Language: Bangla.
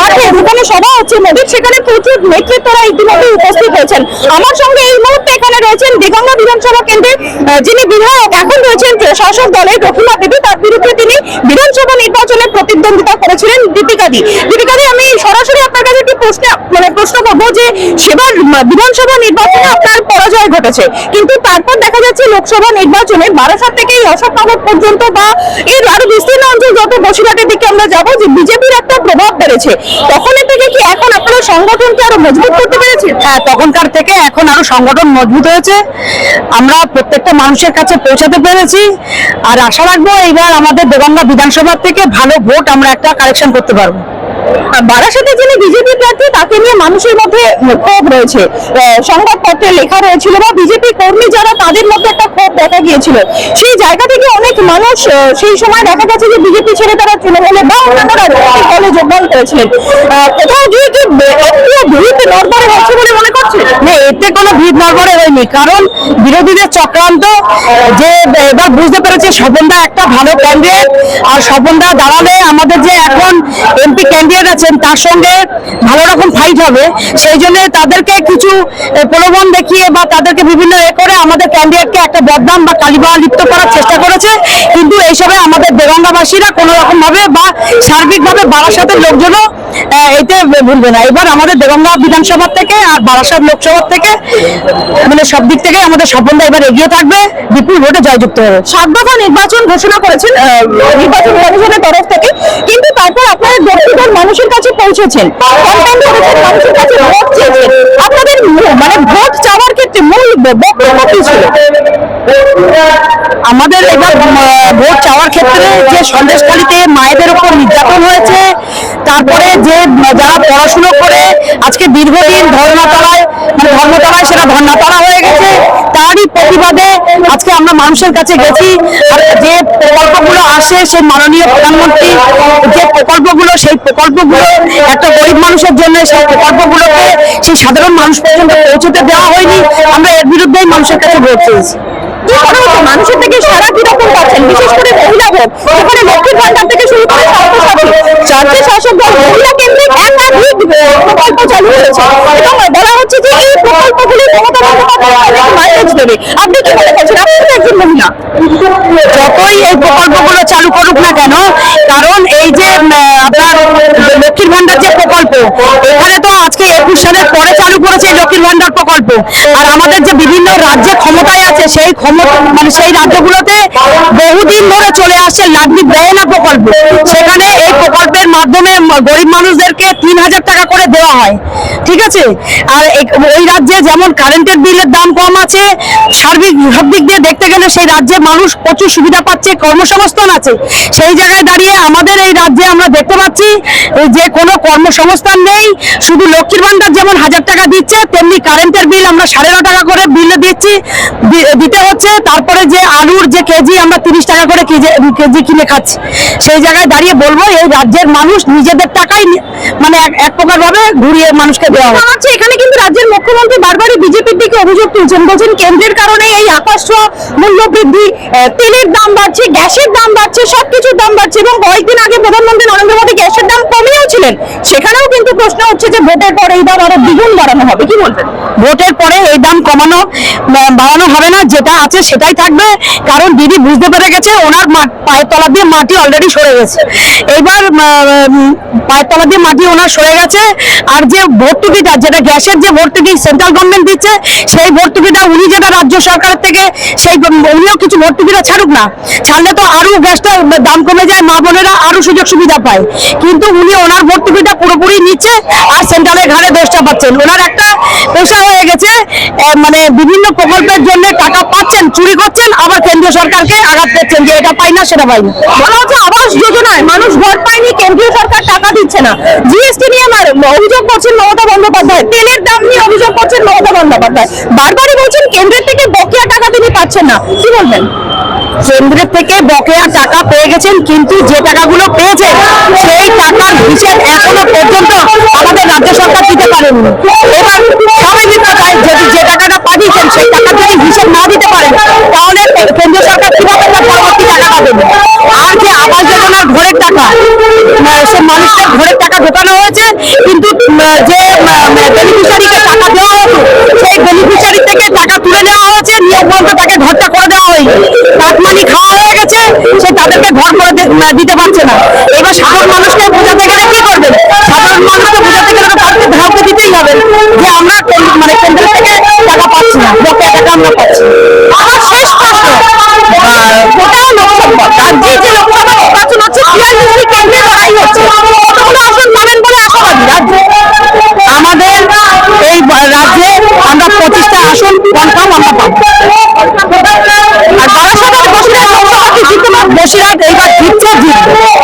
মাঠে ঢুকানো সভা হচ্ছে, মোদীর সেখানে প্রচুর নেতৃত্বরা ইতিমধ্যে উপস্থিত হয়েছেন। আমার সঙ্গে এই মুহূর্তে এখানে রয়েছেন দিগঙ্গা বিধানসভা কেন্দ্রে যিনি বিধায়ক, এখন রয়েছেন শাসক দলের রফিমা দেবী, তার বিরুদ্ধে তিনি বিধানসভা নির্বাচনে প্রতিদ্বন্দ্বিতা করেছিলেন দীপিকা দি। দীপিকা দি, আমি সরাসরি আপনার কাছে একটি প্রশ্ন মানে প্রশ্ন করব যে সেবার বিধানসভা নির্বাচনে আপনার পরাজয় ঘটেছে। কিন্তু তারপর দেখা যাচ্ছে লোকসভা নির্বাচনে বারাসাত থেকে অশোকনগর পর্যন্ত বা এর আরও বিস্তীর্ণ অঞ্চল যত বসিরহাটের দিকে আমরা যাব, যে বিজেপির একটা প্রভাব বেড়েছে। তখন থেকে কি এখন আপনারা সংগঠনকে আরও মজবুত করতে পেরেছেন হ্যাঁ তখনকার থেকে এখন আরও সংগঠন মজবুত হয়েছে। আমরা প্রত্যেকটা মানুষের কাছে পৌঁছাতে পেরেছি। আর আশা রাখব এইবার আমাদের দেগঙ্গা বিধানসভা থেকে ভালো ভোট আমরা একটা কালেকশন করতে পারব। বারাসাতে যিনি বিজেপি প্রার্থী, তাকে নিয়ে মানুষের মধ্যে ক্ষোভ রয়েছে। সংবাদপত্রে লেখা রয়েছিল বা বিজেপি কর্মী যারা, তাদের মধ্যে একটা ক্ষোভ দেখা গিয়েছিল। সেই জায়গা থেকে অনেক মানুষ সেই সময় দেখা গেছে যে বিজেপি ছেড়ে তারা তৃণমূলে বা অন্যান্য রাজনৈতিক দলে যোগদান করেছিলেন। কোথাও গিয়ে কি একটুও বিরুদ্ধে নড়বড়ে হচ্ছে বলে মনে করছেন? না, এতে কোনো ভিড় নড়বড়ে হয়নি। কারণ বিরোধীদের চক্রান্ত, যে এবার বুঝতে পেরেছে স্বপনদা একটা ভালো ক্যান্ডিডেট আর স্বপনদা দাঁড়ালে আমাদের যে এখন এমপি ক্যান্ডিডেট আছেন তার সঙ্গে ভালো রকম ফাইট হবে। সেই জন্য তাদেরকে কিছু প্রলোভন দেখিয়ে বা তাদেরকে বিভিন্ন এ করে আমাদের ক্যান্ডিডেটকে একটা বদনাম বা কালিবা লিপ্ত করার চেষ্টা করেছে। এইসবে আমাদের দেগঙ্গাবাসীরা কোনো রকম ভাবে বা সার্বিকভাবে বারাসাতের লোকজনও এতে ভুলবে না। এবার আমাদের দেগঙ্গা বিধানসভা থেকে আর বারাসাত লোকসভা থেকে মানে সব দিক থেকে আমাদের স্বপনদা এবার এগিয়ে থাকবে। বিপুল ভোটে জয়যুক্ত হবে সাত নির্বাচন ঘোষণা করেছেন নির্বাচন কমিশনের তরফ থেকে। কিন্তু তারপর আপনারা দক্ষিণ মানুষের কাছে পৌঁছেছেন। ভোট চেয়েছেন। আপনাদের মানে ভোট চাওয়ার ক্ষেত্রে মূল বক্তব্য কি ছিল? আমাদের এবার ভোট চাওয়ার ক্ষেত্রে যে সন্দেশখালীতে মায়েদের উপর নির্যাতন হয়েছে, তারপরে যে, যারা পড়াশুনো করে, আজকে দীর্ঘদিন ধর্মতলায় মানে ধর্মতলায় সেটা ধর্ণাতলা হয়ে গেছে, তারই প্রতিবাদে আজকে আমরা মানুষের কাছে গেছি। আর যে প্রকল্পগুলো আসে সেই মাননীয় প্রধানমন্ত্রী, যে প্রকল্পগুলো, সেই প্রকল্পগুলো একটা গরিব মানুষের জন্য সেই প্রকল্পগুলোকে সেই সাধারণ মানুষ পর্যন্ত পৌঁছতে দেওয়া হয়নি। আমরা এর বিরুদ্ধেই মানুষের কাছে ভোট চেয়েছি। মনে মানুষের থেকে সারা কীরকম পাচ্ছেন বিশেষ করে মহিলা ভোট এখানে লক্ষ্মীর ভান্ডার থেকে শুরু করে স্বাস্থ্যসাথী শাসক দল, মহিলা কেন্দ্রিক একাধিক প্রকল্প চালু হয়েছে। এবং বলা হচ্ছে যে এই প্রকল্পগুলি যতই এই প্রকল্পগুলো চালু করুক না কেন, কারণ এই যে আপনার ভান্ডার যে প্রকল্প এখানে তো আজকে একুশ সালের পরে চালু করেছে লক্ষ্মীর ভান্ডার প্রকল্প। আর আমাদের যে বিভিন্ন রাজ্যে ক্ষমতায় আছে, সেই ক্ষমতা মানে সেই রাজ্যগুলোতে বহুদিন ধরে চলে আসছে লাডলি বয়না প্রকল্প। সেখানে এই প্রকল্পের মাধ্যমে গরিব মানুষদেরকে তিন হাজার টাকা করে দেওয়া হয়। ঠিক আছে? আর ওই রাজ্যে যেমন কারেন্টের বিলের দাম কম আছে, সার্বিক, সব দিক দিয়ে দেখতে গেলে সেই রাজ্যের মানুষ প্রচুর সুবিধা পাচ্ছে, কর্মসংস্থান আছে। সেই জায়গায় দাঁড়িয়ে আমাদের এই রাজ্যে আমরা দেখতে পাচ্ছি যে কোনো কর্মসংস্থান নেই, শুধু লক্ষ্মীর ভান্ডার যেমন হাজার টাকা দিচ্ছে, তেমনি কারেন্টের বিল আমরা সাড়ে ন টাকা করে বিল দিচ্ছি দিতে হচ্ছে, তারপরে যে আলুর যে কেজি আমরা তিরিশ টাকা করে কেজি কিনে খাচ্ছি। সেই জায়গায় দাঁড়িয়ে বলব, এই রাজ্যের মানুষ নিজেদের টাকাই মানে এক- এক প্রকার ভাবে ঘুরিয়ে মানুষকে দেওয়া এখানে কিন্তু রাজ্যের মুখ্যমন্ত্রী বারবারই বিজেপির দিকে অভিযোগ তুলছেন। বলছেন কেন্দ্রের কারণে এই আকাশ ছোঁয়া মূল্য বৃদ্ধি তেলের দাম বাড়ছে গ্যাসের দাম বাড়ছে সবকিছুর দাম বাড়ছে এবং কয়েকদিন আগে প্রধানমন্ত্রী নরেন্দ্র মোদী গ্যাসের দাম কমিয়েও ছিলেন। সেখানেও কিন্তু প্রশ্ন হচ্ছে যে ভোটের পরে এইবার আরও দ্বিগুণ বাড়ানো হবে। কি বলবেন? ভোটের পরে এই কমানো বাড়ানো হবে না, যেটা আছে সেটাই থাকবে। কারণ দিদি বুঝতে পেরে গেছে, ওনার পায়ের তলা দিয়ে মাটি অলরেডি সরে গেছে। এইবার পায়ের তলা দিয়ে মাটি ওনার সরে গেছে, আর যে ভর্তুকিটা, যেটা গ্যাসের যে ভর্তুকি সেন্ট্রাল গভর্নমেন্ট দিচ্ছে, সেই ভর্তুকিটা উনি যেটা রাজ্য সরকার থেকে, সেই উনিও কিছু ভর্তুকিটা ছাড়ুক না। ছাড়লে তো আরও গ্যাসটা দাম কমে যায়, মা বোনেরা আরও সুযোগ সুবিধা পায়। কিন্তু উনি ওনার ভর্তুকিটা পুরোপুরি নিচ্ছে, আর সেন্ট্রালের ঘাড়ে দোষটা পাচ্ছেন। ওনার একটা পেশা হয়ে গেছে মানে বিভিন্ন প্রকল্পের জন্য টাকা পাচ্ছেন, চুরি করছেন, আবার কেন্দ্রীয় সরকারকে আঘাত করছেন যে এটা পাই না, সেটা পাই না। বলা হচ্ছে আবাস যোজনায় মানুষ ঘর পায়নি, কেন্দ্রীয় সরকার টাকা দিচ্ছে না। জিএসটি নিয়ে আমার- অভিযোগ করছেন মমতা বন্দ্যোপাধ্যায়, তেলের দাম নিয়ে অভিযোগ করছেন মমতা বন্দ্যোপাধ্যায়। বারবারই বলছেন, কেন্দ্রের থেকে বকেয়া টাকা তিনি পাচ্ছেন না। কি বলবেন? কেন্দ্রের থেকে বকেয়া টাকা পেয়ে গেছেন কিন্তু যে টাকাগুলো পেয়েছেন সেই টাকার হিসেব এখনও পর্যন্ত আমাদের রাজ্য সরকার দিতে পারেনি। এবার স্বাভাবিক কথায় যদি যে টাকাটা পাঠিয়েছেন সেই টাকার যদি হিসেব না দিতে পারেন তাহলে কেন্দ্রীয় সরকার কীভাবে তার পরবর্তী টাকা দেবে আর যে আবাস যোজনার ঘরের টাকা আহ, সে মানুষের ঘরের টাকা ঢোকানো হয়েছে কিন্তু যে বেনিফিশিয়ারিকে টাকা দেওয়া হতো সেই বেনিফিশিয়ারি থেকে টাকা তুলে নেওয়া হয়েছে নিয়োগ তাকে ঘরটা করে দেওয়া হয়নি কাটমানি খাওয়া হয়ে গেছে সে তাদেরকে ঘর করে দে- আহ, দিতে পারছে না। এবার সাধারণ মানুষকে বোঝাতে গেলে কি করবেন সাধারণ মানুষকে বোঝাতে গেলে তো তাদেরকে ধারকে দিতেই হবে যে আমরা মানে কেন্দ্র থেকে টাকা পাচ্ছি না বকেয়া টাকা আমরা পাচ্ছি। আমার শেষ প্রশ্ন হচ্ছে আমাদের এই রাজ্যে আমরা পঁচিশটা আসন কনফার্ম আমরা পাবো। আর পারবে? বসিরহাট, এইবার Dios.